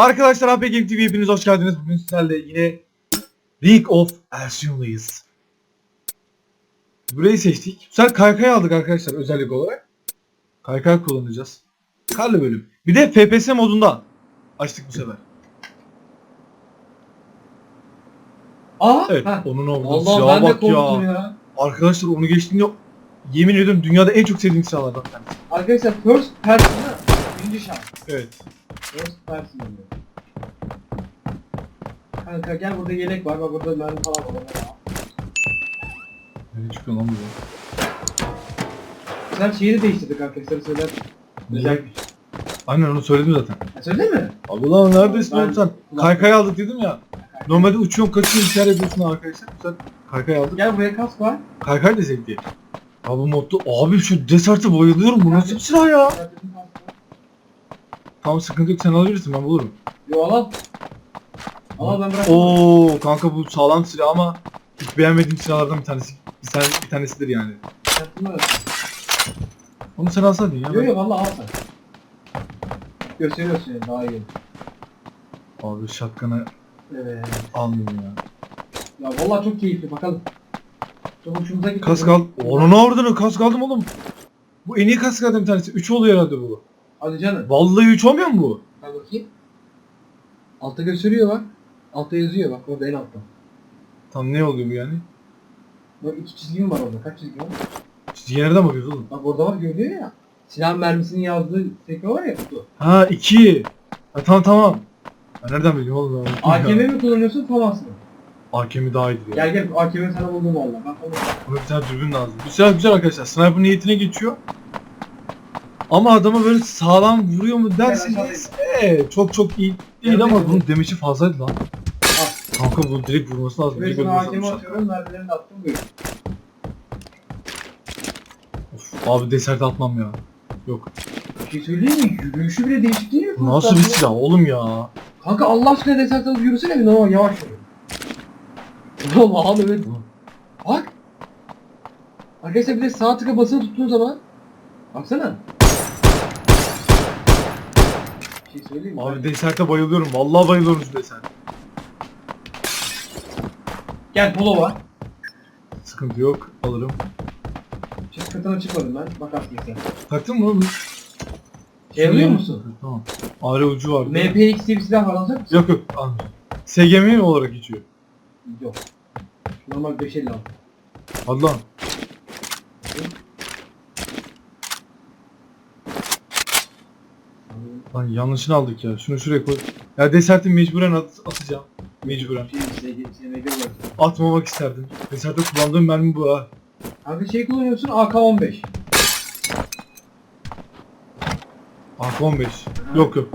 Arkadaşlar AP Game TV hepiniz hoş geldiniz. Bugün sizlerle yine League of Legionds'dayız. Burayı seçtik. Bu sefer kaykay aldık arkadaşlar özellik olarak. Kaykay kullanacağız. Karlı bölüm. Bir de FPS modunda açtık bu sefer. Aa! Evet. Ha. Onun olduğu Allah silaha ben de bak korktum ya. Arkadaşlar onu geçtiğinde yemin ediyorum dünyada en çok sevdiğim silahlardan bir tanesi. Arkadaşlar first person. Birinci şans. Evet. First person oluyor. Kanka gel burada yelek var. Bak burada mermi falan var. Nereye çıkıyor lan bu? Sen şeyi de değiştirdik arkadaşlar söyler. Özel güç. Aynen onu söyledim zaten. Ha, söyledin mi? Abi lan neredesin Ben- oğlum sen? Kaykay aldık dedim ya. Normalde uçuyorsun kaçıyorsun işler ediyorsun arkadaşlar. Sen kaykay aldık. Gel buraya kask var. Kaykay da zevkli. Abi modda abi şu deserte bayılıyorum bu nasıl bir silah ya? Gel bizim kask var. Tamam sıkıntı yok sen alabilirsin ben bulurum. Yo al al. Al ben bırakmam. Oo kanka bu sağlam silah ama hiç beğenmediğim silahlardan bir tanesi. Bir, tane, bir tanesidir yani. Yaptım öyle. Onu sen alsaydın ya. Yo yo valla al sen. Gösteriyorsun yani daha iyi. Abi şapkanı Evet. almayayım ya. Ya valla çok keyifli bakalım. Çok hoşumuza gitti. Kask al. Onun ordunu kask aldım oğlum. Bu en iyi kasklardan bir tanesi. 3 oluyor herhalde bu. Hadi canım. Vallahi 3 olmuyor mu bu? Bak bakayım. Altta gösteriyor bak. Altta yazıyor bak orada en altta. Tam ne oluyor bu yani? Bak iki çizgi mi var orada? Kaç çizgi var? Çizgiye nereden bakıyoruz oğlum? Bak orada var görüyor ya. Silah mermisinin yazdığı sekme var ya kutu. Ha 2. Ha tamam tamam. Ben nereden bileyim oğlum? ben? AKM mi kullanıyorsun FAMAS mı? AKM'i daha iyidir ya. Gel gel AKM sana buldum valla. Bak onu. Buna bir tane dürbün lazım. Bu silah güzel arkadaşlar. Sniper niyetine geçiyor. Ama adama böyle sağlam vuruyor mu derseniz ee, çok çok iyi değil ama bunun demişi fazlaydı lan. Al. Kanka bu direkt vurması lazım. Evet Direkt lazım. atıyorum mermilerini attım buyur. Of, abi desert atmam ya. Yok. Bir şey söyleyeyim mi? Yürüyüşü bile değişik değil mi? Bu nasıl bir silah oğlum ya? Kanka Allah aşkına desert alıp yürüsene bir normal yavaş yürü. Oğlum abi evet. Bak. Arkadaşlar bir de sağ tıka basılı tuttuğun zaman. Baksana. Bir şey söyleyeyim mi? Abi desert'e bayılıyorum. Vallahi bayılıyorum şu desert. Gel polo var. Sıkıntı yok. Alırım. Çift katına çıkmadım ben. Bak aslında sen. Taktın mı oğlum? Şey alıyor musun? Tamam. Ağrı ucu var. MPX diye bir silah var alacak mısın? Yok yok almıyorum. SGM olarak geçiyor. Yok. Normal 556. Hadi lan. Lan yanlışını aldık ya. Şunu şuraya koy. Ya deserti mecburen at atacağım. Mecburen. Atmamak isterdim. Deserte kullandığım mermi bu ha. Kanka şey kullanıyorsun AK-15. AK-15. Yok yok.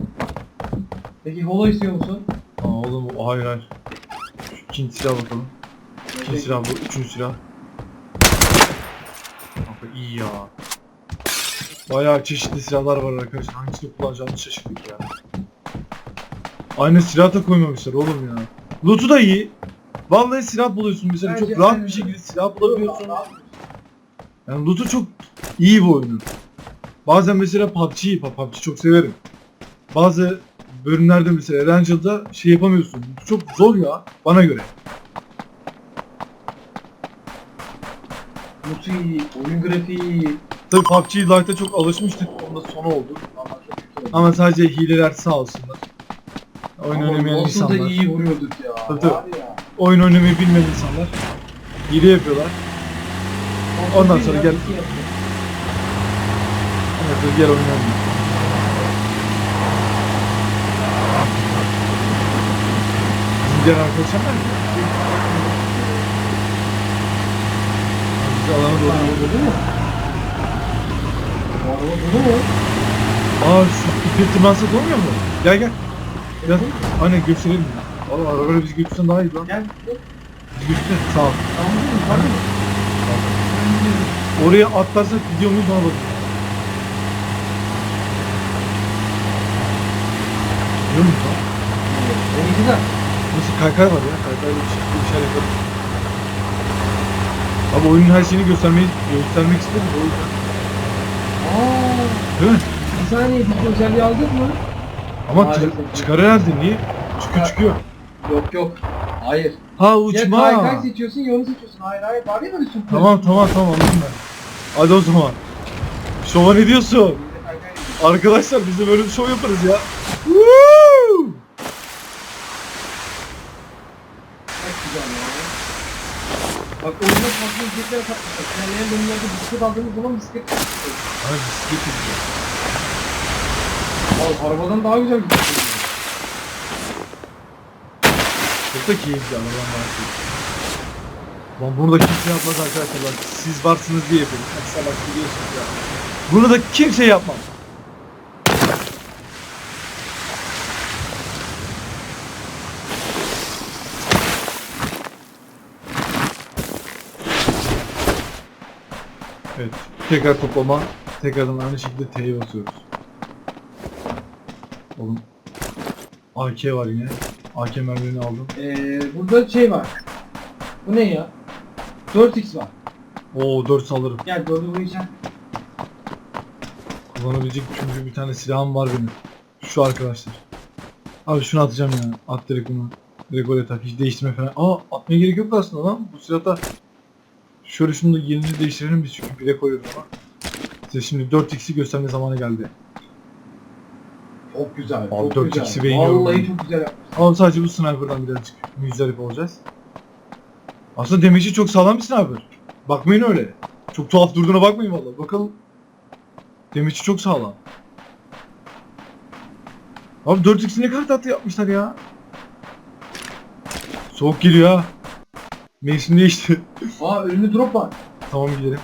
Peki holo istiyor musun? Aa oğlum hayır hayır. Şu ikinci silah bakalım. İkinci silah bu. Üçüncü silah. Kanka iyi ya. Bayağı çeşitli silahlar var arkadaşlar. Hangisini kullanacağımı şaşırdık ya. Aynı silah da koymamışlar oğlum ya. Loot'u da iyi. Vallahi silah buluyorsun mesela Bence çok rahat bir şekilde silah bulabiliyorsun. Yani loot'u çok iyi bu oyunun. Bazen mesela PUBG'yi, PUBG çok severim. Bazı bölümlerde mesela Erangel'da şey yapamıyorsun. Çok zor ya bana göre. Mutu iyi, oyun grafiği iyi. Tabii PUBG Lite'a çok alışmıştık. Onda sonu oldu. Ama. Ama sadece hileler sağ olsunlar. Oyun Ama oynamayan olsun da insanlar. iyi vuruyorduk ya. Tabii, tabii. Var ya. Oyun oynamayı bilmeyen insanlar. Hile yapıyorlar. Ondan sonra gel- dur gel oynayalım. Diğer arkadaşlar nerede? Bizi alana doğru dolu mu? Araba dolu mu? Aa şu ipe tırmansak olmuyor mu? Gel gel. Gel. Aynen gösterelim. Valla arabayla bizi götürsen daha iyi lan. Gel. Bizi götürsen sağ ol. Tamam mı? Tamam? Oraya atlarsak gidiyor muyuz ona bakın. Gidiyor muyuz lan? İyisi de. Nasıl kaykay var ya kaykayla bir şey, bir şeyler yaparız. Abi oyunun her şeyini göstermeyi göstermek istedim o yüzden. Değil mi? Bir saniye bir özelliği aldık mı? Ama Maalesef. tır- çıkar herhalde niye? Çıkıyor Ha. çıkıyor. Yok yok. Hayır. Ha Ya uçma. kaykay seçiyorsun ya onu seçiyorsun. Hayır hayır. Var ya böyle. Tamam tamam tamam anladım ben. Hadi o zaman. Şova ne diyorsun? Biz kaykay. Arkadaşlar biz de böyle bir şov yaparız ya. Woo! Çok güzel ya. Bak oyunda farklı bisikletler katmışlar. İlerleyen bölümlerde bisiklet aldığımız zaman bisiklet katmışlar. Abi bisiklet yapacağız. Abi arabadan daha güzel gidiyor. Çok da keyifli arabadan bahsediyorum. Lan bunu da kimse yapmaz arkadaşlar. Siz varsınız diye yapıyorum. Salak biliyorsunuz ya. Bunu da kimse yapmaz. Evet. Tekrar toplama. Tekrardan aynı şekilde T'ye basıyoruz. Oğlum. AK var yine. AK mermilerini aldım. Ee, burada şey var. Bu ne ya? 4x var. Oo 4 alırım. Gel 4'ü koyacağım. Kullanabilecek çünkü bir tane silahım var benim. Şu arkadaşlar. Abi şunu atacağım ya. At direkt bunu. Direkt oraya tak. Hiç değiştirme falan. Aa atmaya gerek yok aslında lan. Bu silahta şöyle şunu da yerini değiştirelim biz çünkü bire koyuyoruz ama. Size şimdi 4x'i gösterme zamanı geldi. Çok güzel. Abi çok 4x'i güzel. beğeniyorum Vallahi çok güzel yapmış. Ama sadece bu sniper'dan birazcık müzdarip olacağız. Aslında damage'i çok sağlam bir sniper. Bakmayın öyle. Çok tuhaf durduğuna bakmayın vallahi. Bakalım. Damage'i çok sağlam. Abi 4x'i ne kadar tatlı yapmışlar ya. Soğuk geliyor ha. Mevsim değişti. Aa önünde drop var. tamam gidelim.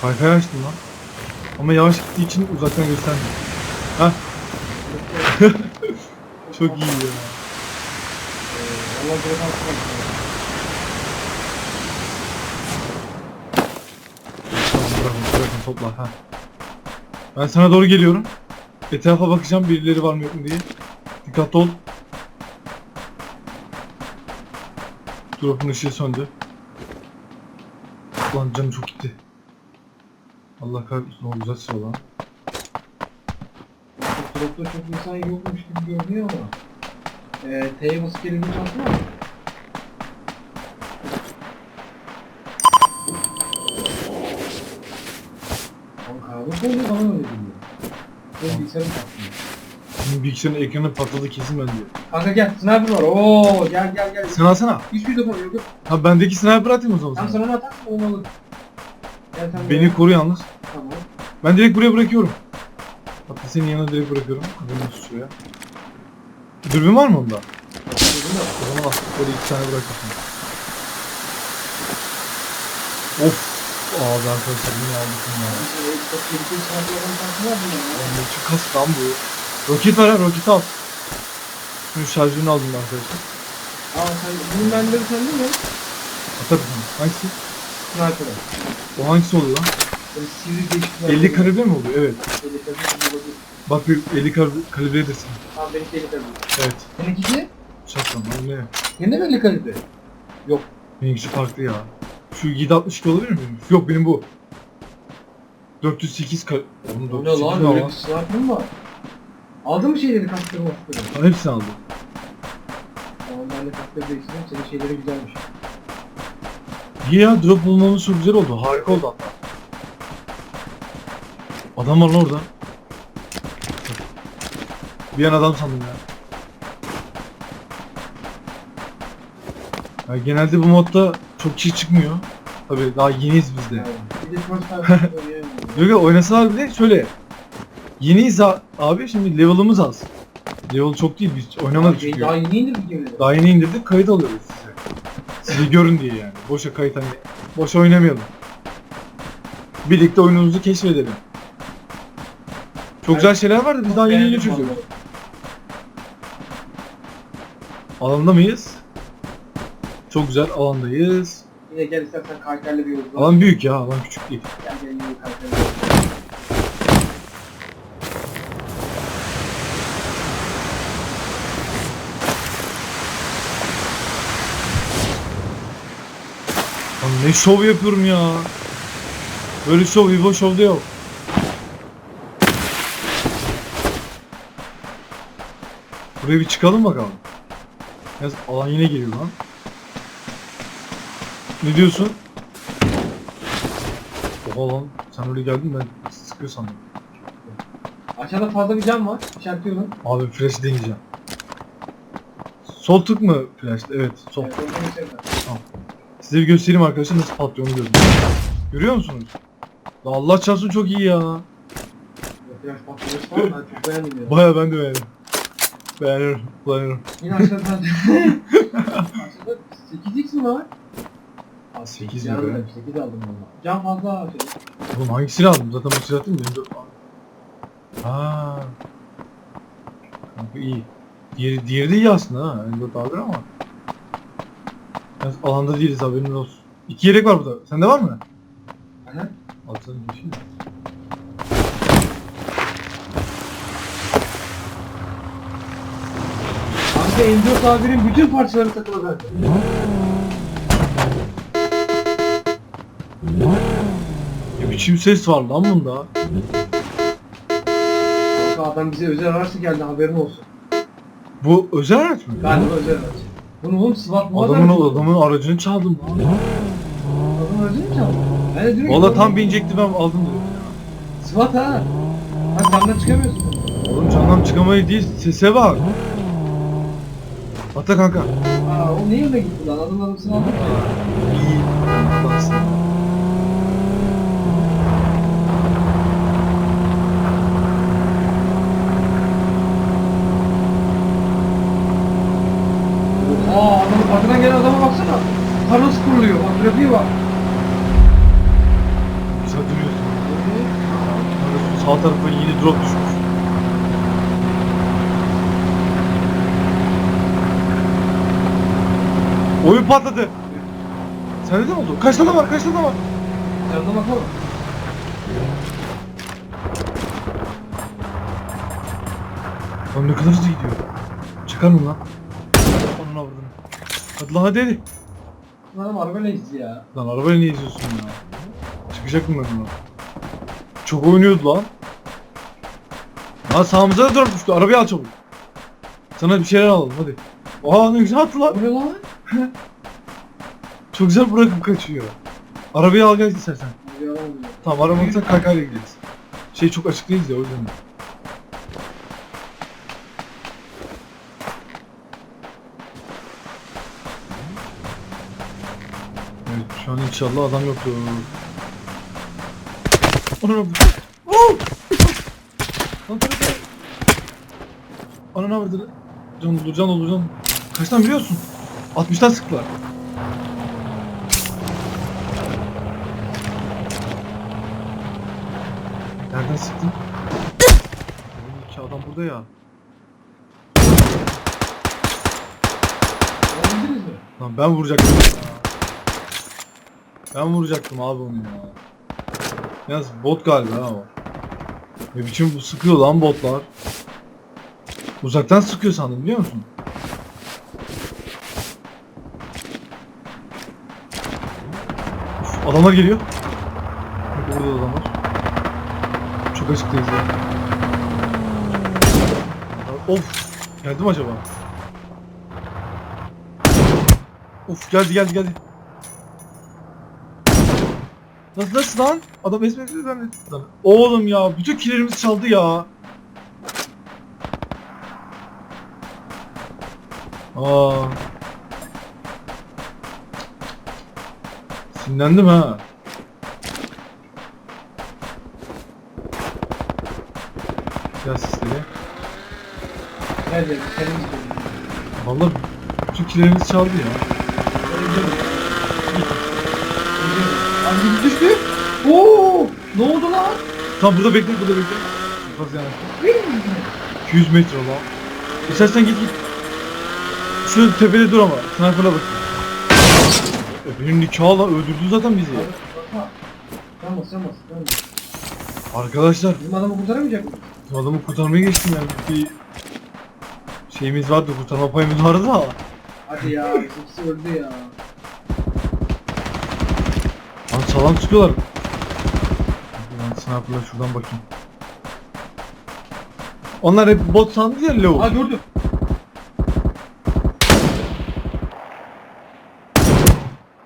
Kaykay açtım lan. Ama yavaş gittiği için uzaktan göstermiyor. Hah çok iyi ya. Tamam bırakın bırakın topla ha. Ben sana doğru geliyorum. Etrafa bakacağım birileri var mı yok mu diye. Dikkatli ol. Drop'un ışığı söndü. Lan canım çok gitti. Allah kahretsin o güzel sıra lan. Dropta çok insan yokmuş gibi görünüyor ama. Ee, basıp elini çarpma mı? Kanka kabus oldu bana öyle geliyor. Benim bilgisayarım patlıyor. Şimdi bilgisayarın ekranı patladı kesin bende. Kanka gel sniper var. Oo gel gel gel. Sen alsana. Hiçbir defa yok. yok. Ha bendeki sniper atayım o zaman Tam sana. sana onu atarsın onu alır. Gel sen Beni buraya. koru yalnız. Tamam. Ben direkt buraya bırakıyorum. Hatta senin yanına direkt bırakıyorum. Olsun şuraya. Dürbün var mı onda? Dedim de. O zaman. Böyle iki tane bırakırsın. Of. Arkadaşlar yine aldık şansı var mı ya? Lan ne bu. Roket var ha roket al. Şunun şarjını aldım arkadaşlar. Aa sen bunun mermileri sende mi? Atarım sana. Hangisi? Sniper'ı. O hangisi oluyor lan? Böyle sivri değişik 50 kalibre mi oluyor? Evet. 50 kalibre olabilir. Bak bir 50 kalibre, kalibredesin. Tamam benimki 50 kalibre. Evet. Seninkisi? Şapkan lan ne? De mi 50 kalibre? Yok. Benimkisi farklı ya. Şu 762 olabilir mi? Yok benim bu. 408 kal... Oğlum O ne 408 lan öyle bir sniper mı var? Aldın mı şeyleri kaskları maskları? Ben hepsini aldım. Tamam ben de kaskları değiştireyim. Senin şeyleri güzelmiş. İyi ya drop bulmamız çok güzel oldu. Harika oldu hatta. Adam var lan orada. Bir an adam sandım ya. ya. Genelde bu modda çok kişi çıkmıyor. Tabii daha yeniyiz biz de. Bir de oynayamıyorum. Yok yok oynasalar bile şöyle. Yeniyiz a- abi şimdi level'ımız az. Level çok değil biz oynamadık Şey, çünkü. Daha yeni indirdik gemileri. Daha yeni indirdik kayıt alıyoruz size. Sizi görün diye yani. Boşa kayıt hani boşa oynamayalım. Birlikte oyunumuzu keşfedelim. Çok güzel şeyler vardı biz daha yeni yeni çözüyoruz. Alanda mıyız? Çok güzel alandayız. Yine gel istersen kaykayla bir yolculuk. Alan büyük ya alan küçük değil. Gel gel yine. Lan Ne şov yapıyorum ya. Böyle şov Vivo Show'da yok. Buraya bir çıkalım bakalım. Yalnız alan yine geliyor lan. Ne diyorsun? Oha lan sen öyle geldin ben sıkıyor sandım. Aşağıda fazla bir cam var. İşaretliyorum. Abi flash deneyeceğim. Sol tık mı flash? Evet sol. Evet, ben. Size bir göstereyim arkadaşlar nasıl patlıyor onu görün. Görüyor musunuz? Ya Allah çarpsın çok iyi ya. Flash patlaması falan ben çok ya. Baya ben de beğendim. Beğeniyorum, kullanıyorum. Yine aşağıda Aşağıda 8x mi var? Abi, 8 mi be? da 8 aldım valla. Cam fazla aşağıda. Oğlum hangisini aldım? Zaten bu silah değil mi? Benim dört Aa. Kanka iyi. Diğeri, diğeri de iyi aslında ha. M4 ağır ama. Yalnız alanda değiliz haberiniz olsun. İki yelek var burada. Sende var mı? Aha. Alsana bir şey. Kanka M4 abirin bütün parçaları takılı zaten. Biçim ses var lan bunda. Kanka adam bize özel araçla geldi haberin olsun. Bu özel araç mı? Galiba özel araç. Bunu oğlum SWAT mı Adamın adamın aracını çaldım lan. Adamın aracı mı çaldı? Ben de diyorum ki, Valla oğlum, tam binecekti ben aldım dedim. SWAT ha. Bak camdan çıkamıyorsun. Oğlum candan çıkamayı değil sese bak. Ata kanka. Aa o neyin de gitti lan adam adamsını aldı. İyi. Aa adamın arkadan gelen adama baksana. Kar nasıl trafiğe bak. Güzel duruyorsun. Sağ tarafa yeni drop düşmüş. Oyun patladı. Sende de mi oldu? Kaç tane var? Kaç tane var? Yanına bakalım. Lan ne kadar hızlı gidiyor. Çıkar mı lan? Onun avradını. Hadi lan hadi hadi. Lan arabayla izli ya. Lan arabayla niye izliyorsun ya? Çıkacak mı buna? Çok oynuyordu lan. Lan sağımıza da drop düştü. Arabayı al çabuk. Sana bir şeyler alalım hadi. Oha ne güzel attı lan. O ne lan? Çok güzel bırakıp kaçıyor. Arabayı al gel istersen. Tamam aramızda kaykayla gideriz. Şey çok açık değiliz ya o yüzden. Evet şu an inşallah adam yoktur. Anana vurdu. Woo! Lan tabii tabii. Anana vurdu. Can doldur can doldur can. Kaçtan biliyorsun? 60'tan sıktılar. Nereden sıktın? İki adam burada ya. Lan ben vuracaktım. Ben vuracaktım abi onu ya. Yalnız bot galiba ha o. Ne biçim sıkıyor lan botlar. Uzaktan sıkıyor sandım biliyor musun? Uf, adamlar geliyor. Bak Burada da adamlar. Çok açıktayız ya. Of. Geldi mi acaba? Of geldi geldi geldi. Nasıl nasıl lan? Adam ezmedi zannetti lan. Oğlum ya bütün killerimizi çaldı ya. Aa. Sinirlendim ha. Ya sisleri. Kendimiz gidelim. Vallahi bütün killerimizi çaldı ya. Biz düştü. Oo! Ne oldu lan? Tamam burada bekle burada bekle. Fazla yani. 200 metre lan. İstersen git git. Şu tepede dur ama. Sniper'la bak. E benim nikahla öldürdü zaten bizi. Bakma. Sen bas sen bas. sen bas. Arkadaşlar Bizim adamı kurtaramayacak mı? bu adamı kurtarmaya geçtim yani. Bir şeyimiz vardı kurtarma payımız vardı da. Hadi ya. ikisi öldü ya. Sağlam sıkıyorlar. Ben sniper'la şuradan bakayım. Onlar hep bot sandı ya Aa low. gördüm.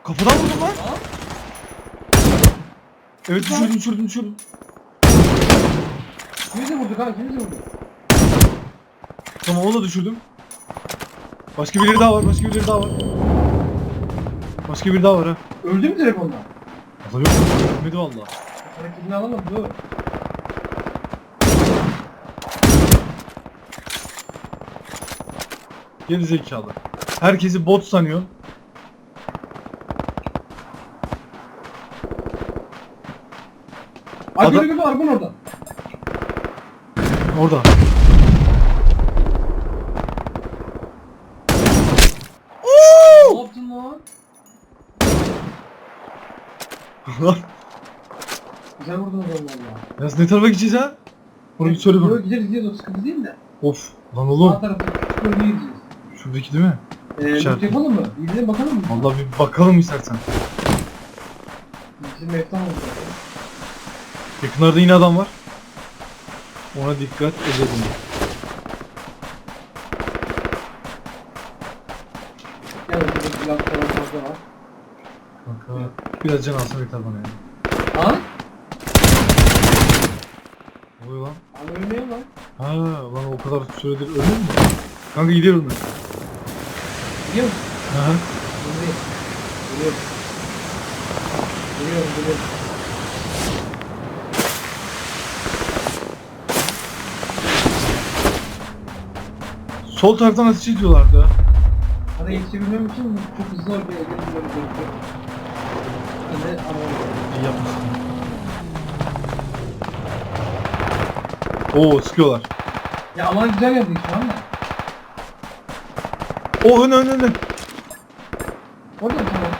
Kafadan vurdum lan. Aa. Evet düşürdüm düşürdüm düşürdüm. Kimi de vurduk ha kimi de vurduk. Tamam onu da düşürdüm. Başka biri daha var başka biri daha var. Başka biri daha var ha. Öldü mü direkt ondan? Allah yok. Ölmedi valla. Hareketini alamam dur. Geri zekalı. Herkesi bot sanıyor. Ay Adam- gördüm gördüm arabanın orada. Orada. Ne yaptın lan? Lan. Güzel vurdun adamı valla. ya ne tarafa gideceğiz ha? Bunu bir söyle bana. Yok gideriz gideriz o sıkıntı değil de. Of. Lan Sağ oğlum. tarafı çıkıyor gideceğiz. Şuradaki değil mi? Eee İşaret. loot yapalım mı? Gidelim bakalım mı? Vallahi bir bakalım istersen. Bizim meftan oldu. Yakınlarda yine adam var. Ona dikkat edelim. Gel burada silah falan fazla var. Kanka biraz can alsa yeter bana ya. Ha? Ne oluyor lan? Abi ölmüyor lan. Ha lan o kadar süredir ölür mü? Kanka gidiyorum ben. Biliyor musun? Ha. Geliyorum. Geliyorum. Geliyorum geliyorum. Sol taraftan ateş ediyorlardı. Hadi yetişebilmem için çok hızlı oraya gelmem gerekiyor. De yapmışsın. Oo sıkıyorlar. Ya aman güzel şu anda. O ön ön ön. Orada mı tamam?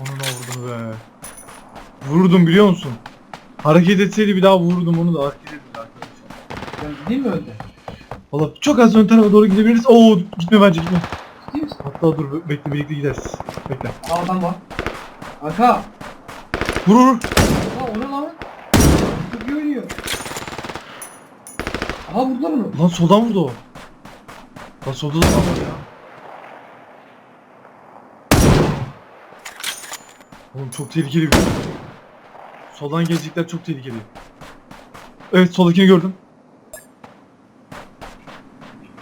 Onu da vurdum be. Vurdum biliyor musun? Hareket etseydi bir daha vurdum onu da hareket edildi arkadaşlar. Ben gideyim mi önde? Valla çok az ön tarafa doğru gidebiliriz. Oo gitme bence gitme. Hatta dur be- bekle birlikte gideriz. Bekle. Aa adam var. Arka. Vur vur. Aa o ne lan? Çok iyi oynuyor. Aha vurdular onu. Lan soldan vurdu o. Lan solda da adam var ya. Oğlum çok tehlikeli bir Soldan gelecekler çok tehlikeli. Evet soldakini gördüm.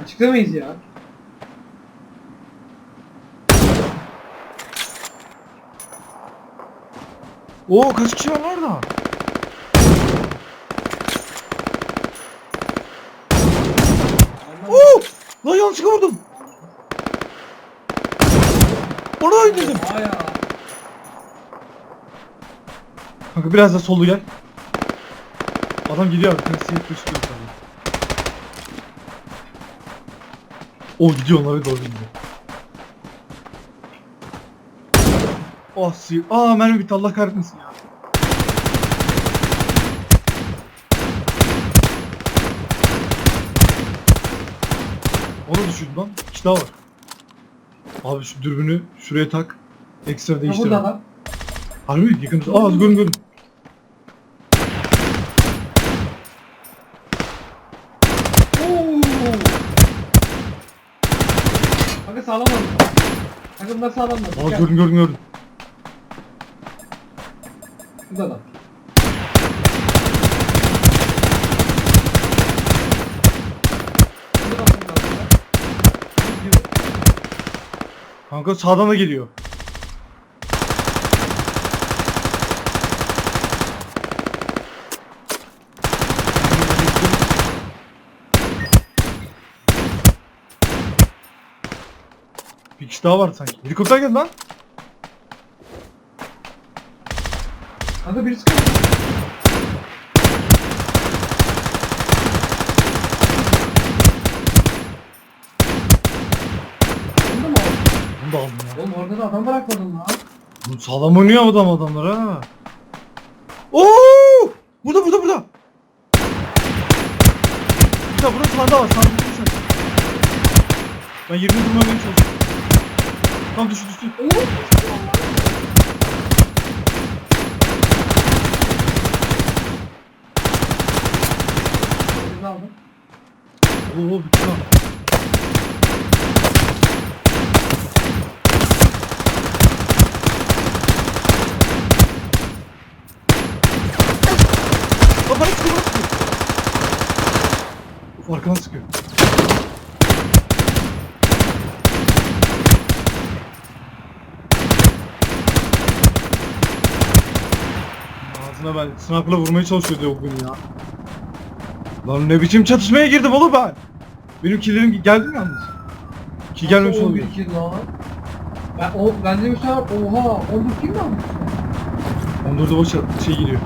Açıklamayız ya. Oo kaç kişi var orada? Oo! Lan yanlışlıkla vurdum. Aa ya. Kanka biraz da solu gel. Adam gidiyor abi. Tabii. O gidiyor onlara doğru gidiyor. Oh sıyır. Aa mermi bitti Allah kahretmesin ya. Onu düşürdüm lan. İki daha var. Abi şu dürbünü şuraya tak. Ekstra değiştir. burada adam. Harbi mi? Yakın. Aa görün görün. Kanka sağlam oldu. Kanka bunlar sağlam oldu. Aa Gel. görün görün görün. Burada. Gidiyor. Kanka sağdan da geliyor. Bir kişi daha var sanki. Helikopter geldi lan. Kanka biri sıkıyor. Bunda mı? Bunu da aldım ya. Oğlum orada da adam bırakmadın lan. Bu sağlam oynuyor adam adamlar ha. Oo! Burada burada burada. Ya burada sağda var sağda düştü sen. Ben yerini durmamaya çalışıyorum. Tam düştü düştü. Oo, Oo bitti lan. Bana sıkıyor, sıkıyor. Arkadan sıkıyor. Ağzına ben sniper'la vurmaya çalışıyordu o gün ya. Lan ne biçim çatışmaya girdim oğlum ben. Benim killerim geldi mi yalnız? Ki gelmemiş Nasıl olabilir. 11 kill lan? Ben, o, bende bir şey var. Oha 11 kill mi almış? 14'e boş şey geliyor.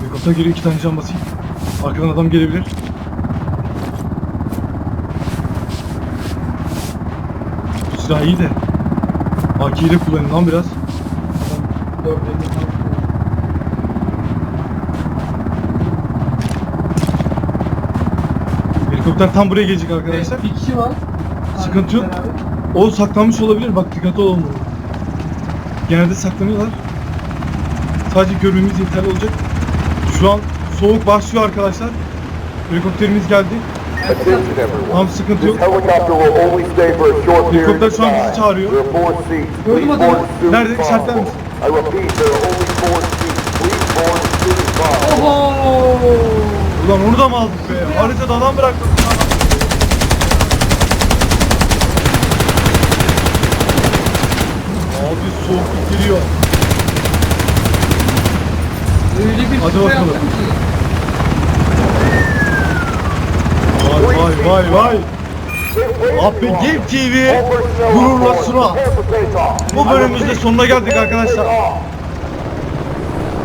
Helikopter geliyor iki tane can basayım. Arkadan adam gelebilir. Bu silah iyi de. AK'yi de kullanın lan biraz. 4 elini Helikopter tam buraya gelecek arkadaşlar. Bir kişi var. Sıkıntı yok. O saklanmış olabilir. Bak dikkatli burada. Genelde saklanıyorlar. Sadece görmemiz yeterli olacak. Şu an soğuk başlıyor arkadaşlar. Helikopterimiz geldi. Tam sıkıntı yok. Helikopter şu an bizi çağırıyor. Gördüm adamı. Nerede? İşaretler misin? Oho! Ulan onu da mı aldık be? Haritada adam bıraktık. Abi soğukluk geliyor. Öyle bir Hadi sıfır bakalım. Vay vay vay vay. Abi Game TV gururla takeoff. Bu bölümümüzde sonuna geldik arkadaşlar.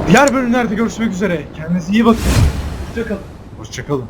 Diğer bölümlerde görüşmek üzere. Kendinize iyi bakın. Hoşçakalın. Hoşçakalın.